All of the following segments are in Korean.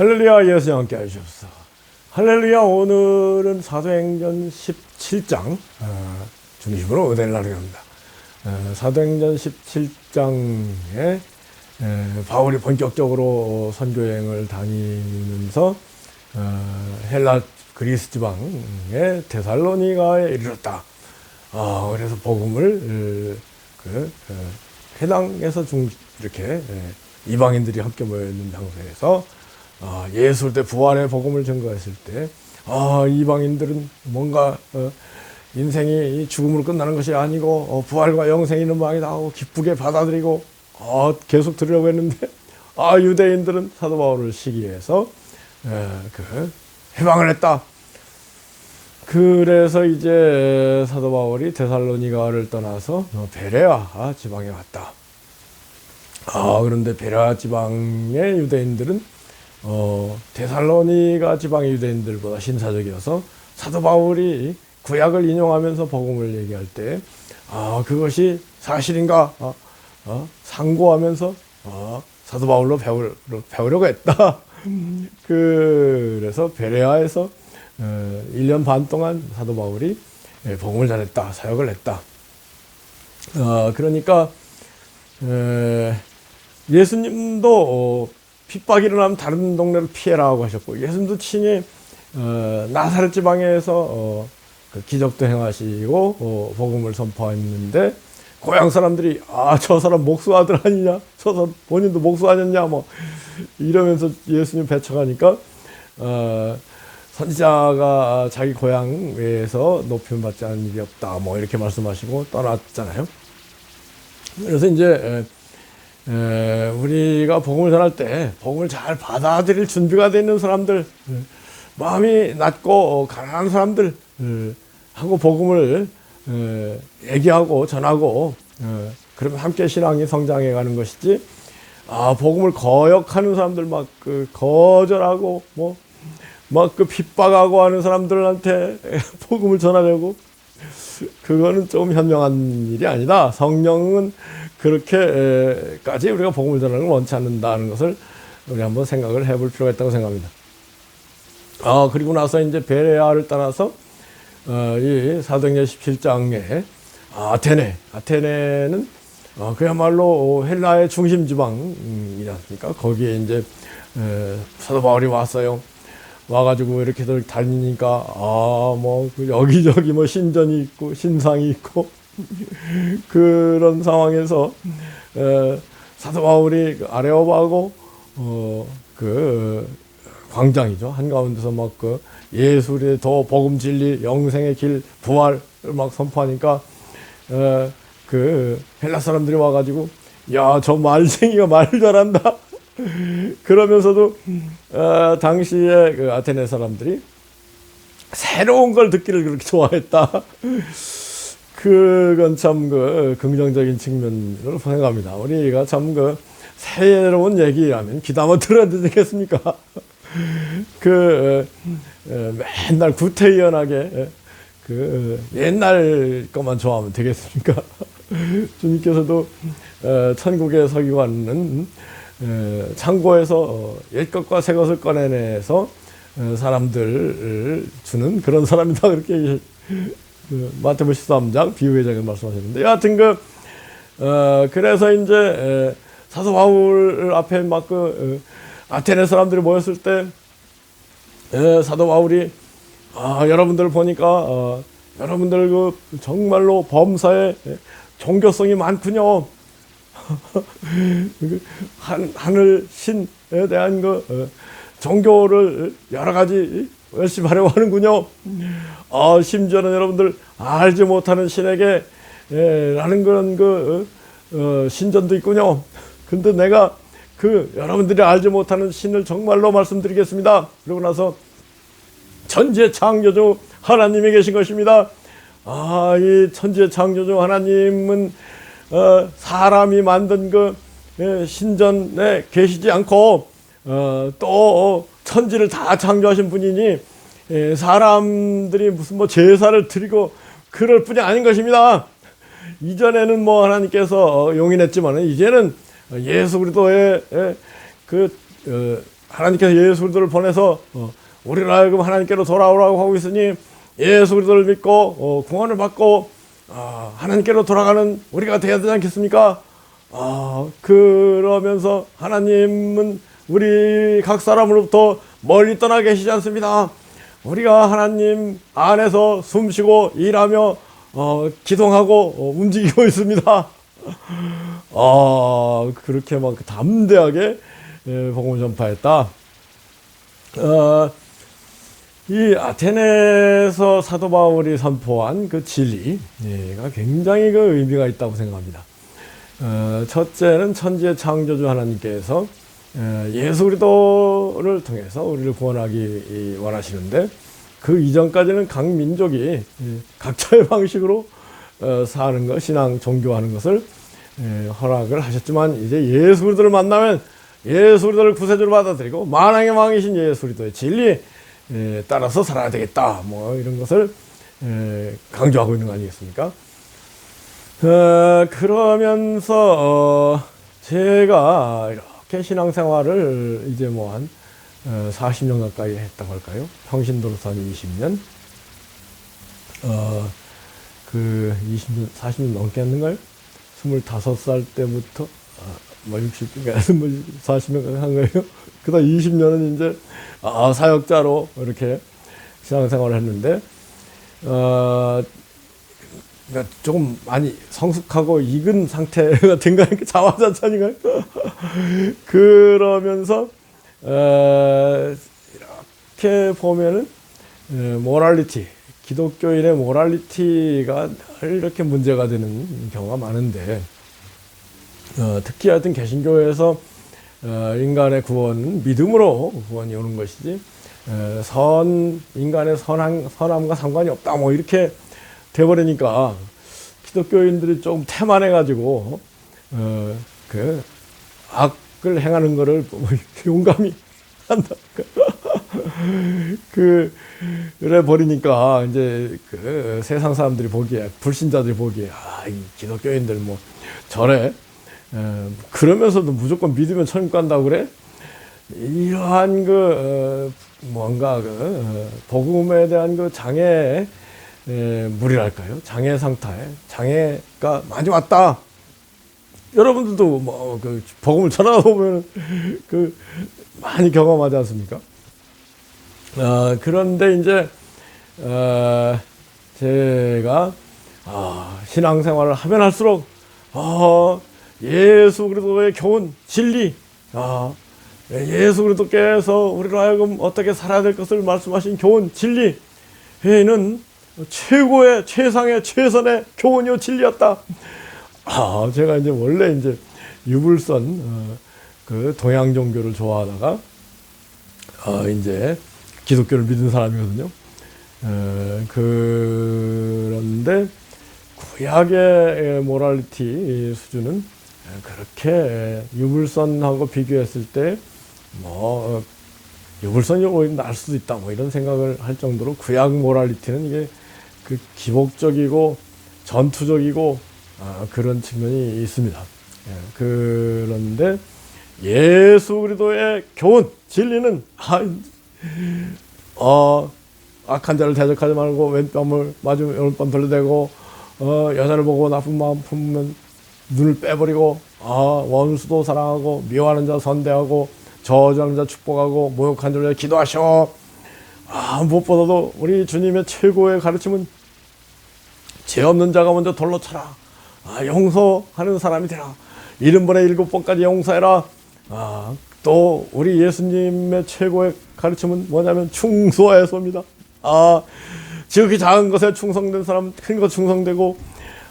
할렐루야 예수님 함께 하시옵소서. 할렐루야 오늘은 사도행전 17장 어, 중심으로 은혜를 나누겠습니다. 어, 사도행전 17장에 에, 바울이 본격적으로 선교 여행을 다니면서 어, 헬라 그리스 지방의 데살로니가에 이르렀다. 아, 그래서 복음을 어, 그 어, 해당에서 중 이렇게 에, 이방인들이 함께 모여 있는 장소에서 아, 예술 때 부활의 복음을 증거했을 때 아, 이방인들은 뭔가 어, 인생이 이 죽음으로 끝나는 것이 아니고 어, 부활과 영생이 있는 모양이다 하고 기쁘게 받아들이고 어, 계속 들으려고 했는데 아 유대인들은 사도 바울을 시기해서 에, 그 해방을 했다. 그래서 이제 사도 바울이 데살로니가를 떠나서 어, 베레아 지방에 왔다. 아 그런데 베레아 지방의 유대인들은 어, 데살로니가 지방의 유대인들보다 신사적이어서 사도 바울이 구약을 인용하면서 복음을 얘기할 때, 아, 그것이 사실인가? 아, 어, 상고하면서, 아, 사도 바울로 배우려, 배우려고 했다. 그래서 베레아에서 어, 1년 반 동안 사도 바울이 예, 복음을 전했다. 사역을 했다. 어, 그러니까, 에, 예수님도 어, 핍박이 일어나면 다른 동네를 피해라고 하셨고 예수님도 친히 어, 나사렛 지방에서 어, 그 기적도 행하시고 어, 복음을 선포했는데 고향 사람들이 아 저 사람 목수 아들 아니냐? 저 사람 본인도 목수 아니었냐? 뭐 이러면서 예수님 배척하니까 어, 선지자가 자기 고향에서 높임 받지 않은 일이 없다. 뭐 이렇게 말씀하시고 떠났잖아요. 그래서 이제 에, 에, 우리가 복음을 전할 때 복음을 잘 받아들일 준비가 되어 있는 사람들, 에, 마음이 낮고 어, 가난한 사람들 에, 하고 복음을 에, 얘기하고 전하고 에, 그러면 함께 신앙이 성장해 가는 것이지. 아 복음을 거역하는 사람들 막 그 거절하고 뭐 막 그 핍박하고 하는 사람들한테 복음을 전하려고 그거는 좀 현명한 일이 아니다. 성령은 그렇게까지 우리가 복음을 전하는 걸 원치 않는다는 것을 우리 한번 생각을 해볼 필요가 있다고 생각합니다. 아 그리고 나서 이제 베레아를 따라서 어, 이 사도행전 17장에 아테네, 아테네는 어, 그야말로 헬라의 중심 지방이지 않습니까? 거기에 이제 에, 사도 바울이 왔어요. 와가지고 이렇게 다니니까 아뭐 그 여기저기 뭐 신전이 있고 신상이 있고 그런 상황에서 에, 사도 바울이 그 아레오바고 어 그 광장이죠 한 가운데서 막 그 예술의 더 복음 진리 영생의 길 부활을 막 선포하니까 에, 그 헬라 사람들이 와가지고 야 저 말쟁이가 말 잘한다 그러면서도 어, 당시에 그 아테네 사람들이 새로운 걸 듣기를 그렇게 좋아했다. 그건 참 그 긍정적인 측면으로 생각합니다. 우리가 참 그 새로운 얘기라면 귀담아 들어야 되겠습니까? 그 어, 맨날 구태의연하게 그 옛날 것만 좋아하면 되겠습니까? 주님께서도 어, 천국의 서기관은 에, 창고에서 어, 옛 것과 새 것을 꺼내내서 어, 사람들을 주는 그런 사람이다 그렇게 그, 마태복음 13장 비유회장에 말씀하셨는데 여하튼 그 어, 그래서 이제 에, 사도 바울 앞에 막그 어, 아테네 사람들이 모였을 때 에, 사도 바울이 아, 여러분들 보니까 어, 여러분들 그 정말로 범사에 종교성이 많군요. 한, 하늘 신에 대한 그 어, 종교를 여러 가지 열심히 하려고 하는군요. 어, 심지어는 여러분들 알지 못하는 신에게 예, 라는 그런 그 어, 어, 신전도 있군요. 근데 내가 그 여러분들이 알지 못하는 신을 정말로 말씀드리겠습니다. 그러고 나서 천지의 창조주 하나님이 계신 것입니다. 아, 이 천지의 창조주 하나님은 어, 사람이 만든 그 예, 신전에 계시지 않고 어, 또 천지를 다 창조하신 분이니 예, 사람들이 무슨 뭐 제사를 드리고 그럴 뿐이 아닌 것입니다. 이전에는 뭐 하나님께서 용인했지만 이제는 예수 그리스도의 예, 그 어, 하나님께서 예수 그리스도를 보내서 어, 우리를 하여금 하나님께로 돌아오라고 하고 있으니 예수 그리스도를 믿고 어, 구원을 받고 아, 하나님께로 돌아가는 우리가 되어야 되지 않겠습니까? 아, 그러면서 하나님은 우리 각 사람으로부터 멀리 떠나 계시지 않습니다. 우리가 하나님 안에서 숨쉬고 일하며 어, 기동하고 어, 움직이고 있습니다. 아, 그렇게 막 담대하게 예, 복음을 전파했다. 어, 이 아테네에서 사도 바울이 선포한 그 진리가 굉장히 그 의미가 있다고 생각합니다. 어, 첫째는 천지의 창조주 하나님께서 에, 예수 그리스도를 통해서 우리를 구원하기 원하시는데 그 이전까지는 각 민족이 이, 각자의 방식으로 어, 사는 것, 신앙, 종교하는 것을 에, 허락을 하셨지만 이제 예수 그리스도를 만나면 예수 그리스도를 구세주로 받아들이고 만왕의 왕이신 예수 그리스도의 진리에 따라서 살아야 되겠다. 뭐 이런 것을 에, 강조하고 있는 거 아니겠습니까? 어, 그러면서 어, 제가 이렇게 신앙생활을 이제 뭐 한 40년 가까이 했다고 할까요? 평신도로서 한 20년. 어, 그 20년, 40년 넘게 했는가요? 25살 때부터 아, 뭐 60, 뭐 40년 한 거예요. 그 다음 20년은 이제 아, 사역자로 이렇게 신앙생활을 했는데, 어, 그러니까 조금 많이 성숙하고 익은 상태가 된 거니까 자화자찬인가요? 그러면서 어, 이렇게 보면은 에, 모랄리티 기독교인의 모랄리티가 늘 이렇게 문제가 되는 경우가 많은데 어, 특히 하여튼 개신교에서 어, 인간의 구원은 믿음으로 구원이 오는 것이지 에, 선 인간의 선함, 선함과 상관이 없다 뭐 이렇게 돼버리니까 기독교인들이 좀 태만해가지고 어, 그 악을 행하는 거를 뭐 용감히 한다. 그 그래 버리니까 이제 그 세상 사람들이 보기에 불신자들이 보기에 아 이 기독교인들 뭐 저래 에, 그러면서도 무조건 믿으면 천국 간다고 그래 이러한 그 어, 뭔가 그 어, 복음에 대한 그 장애 에, 무리랄까요? 장애 상타에 장애가 많이 왔다. 여러분들도 뭐그 복음을 전하다 보면 그 많이 경험하지 않습니까? 어, 그런데 이제 어, 제가 아, 신앙생활을 하면 할수록 어, 예수 그리스도의 교훈 진리 아, 예수 그리스도께서 우리로 하여금 어떻게 살아야 될 것을 말씀하신 교훈 진리 회는 최고의 최상의 최선의 교훈이요 진리였다. 아, 제가 이제 원래 이제 유불선 어, 그 동양 종교를 좋아하다가 어, 이제 기독교를 믿은 사람이거든요. 어, 그런데 구약의 모랄리티 수준은 그렇게 유불선하고 비교했을 때 뭐 유불선이 오히려 날 수도 있다 뭐 이런 생각을 할 정도로 구약 모랄리티는 이게 그 기복적이고 전투적이고 아, 그런 측면이 있습니다. 예, 그런데 예수 그리스도의 교훈 진리는 아, 어, 악한 자를 대적하지 말고 왼뺨을 맞으면 오른뺨 돌려대고 어, 여자를 보고 나쁜 마음 품으면 눈을 빼버리고 아, 원수도 사랑하고 미워하는 자 선대하고 저주하는 자 축복하고 모욕한 자를 기도하셔. 아, 무엇보다도 우리 주님의 최고의 가르침은 죄 없는 자가 먼저 돌로 쳐라. 아, 용서하는 사람이 되라. 일흔 번에 일곱 번까지 용서해라. 아, 또 우리 예수님의 최고의 가르침은 뭐냐면 충소해소입니다. 아, 지극히 작은 것에 충성된 사람 큰 것 충성되고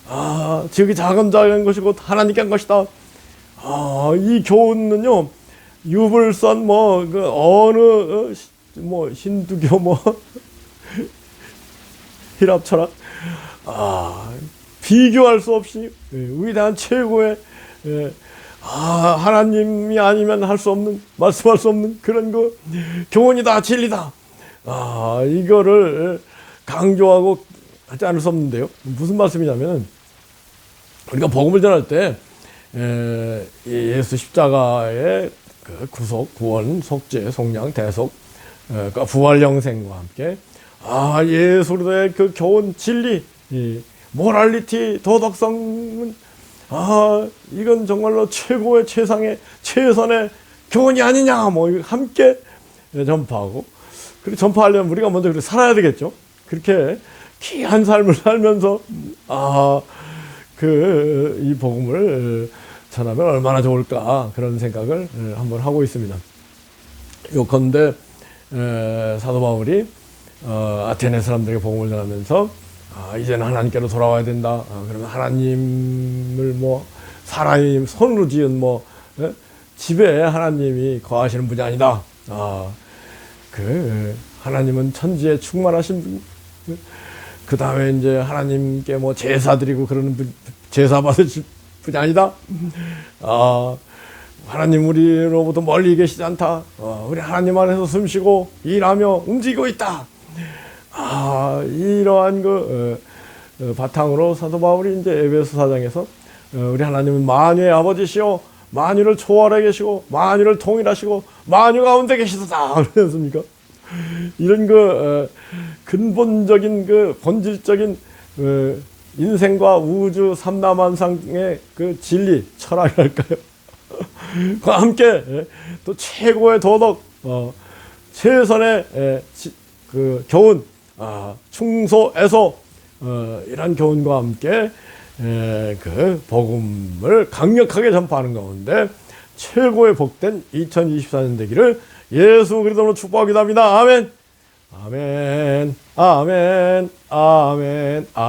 아, 지극히 작은 자인 것이고 하나님께 한 것이다. 아, 이 교훈은요. 유불선 뭐 그 어느 어, 뭐 힌두교 뭐 히랍 철학 아 비교할 수 없이 예, 위대한 최고의 예, 아 하나님이 아니면 할 수 없는 말씀할 수 없는 그런 그 교훈이다 진리다. 아 이거를 강조하고 하지 않을 수 없는데요. 무슨 말씀이냐면 우리가 복음을 전할 때 에, 예수 십자가에 그 구속, 구원, 속죄, 속량, 대속, 어, 그러니까 부활 영생과 함께 아 예수로의 그 교훈, 진리, 이 모랄리티, 도덕성은 아 이건 정말로 최고의 최상의 최선의 교훈이 아니냐 뭐 함께 전파하고 그리고 전파하려면 우리가 먼저 그렇게 살아야 되겠죠. 그렇게 귀한 삶을 살면서 아 그 이 복음을 전하면 얼마나 좋을까 그런 생각을 에, 한번 하고 있습니다. 요컨대 에, 사도 바울이 어, 아테네 사람들에게 복음을 전하면서 아, 이제는 하나님께로 돌아와야 된다. 아, 그러면 하나님을 뭐 사람이 손으로 지은 뭐 에? 집에 하나님이 거하시는 분이 아니다. 아, 그 하나님은 천지에 충만하신 분. 그 다음에 이제 하나님께 뭐 제사 드리고 그러는 분, 제사 받으실 분이 아니다. 아, 하나님 우리로부터 멀리 계시지 않다. 어, 우리 하나님 안에서 숨쉬고 일하며 움직이고 있다. 아, 이러한 그 어, 어, 바탕으로 사도 바울이 이제 에베소 사장에서 어, 우리 하나님은 만유의 아버지시오. 만유를 초월해 계시고 만유를 통일하시고 만유 가운데 계시다. 그러지 않습니까? 이런 그 어, 근본적인 그 본질적인 어, 인생과 우주 삼라만상의 그 진리 철학이랄까요? 그와 함께 예, 또 최고의 도덕, 어, 최선의 예, 지- 그 교훈, 아, 충소에서 어, 이런 교훈과 함께 예, 그 복음을 강력하게 전파하는 가운데 최고의 복된 2024년 되기를 예수 그리스도로 축복하기도 합니다. 아멘. 아멘. 아멘. 아멘. 아멘.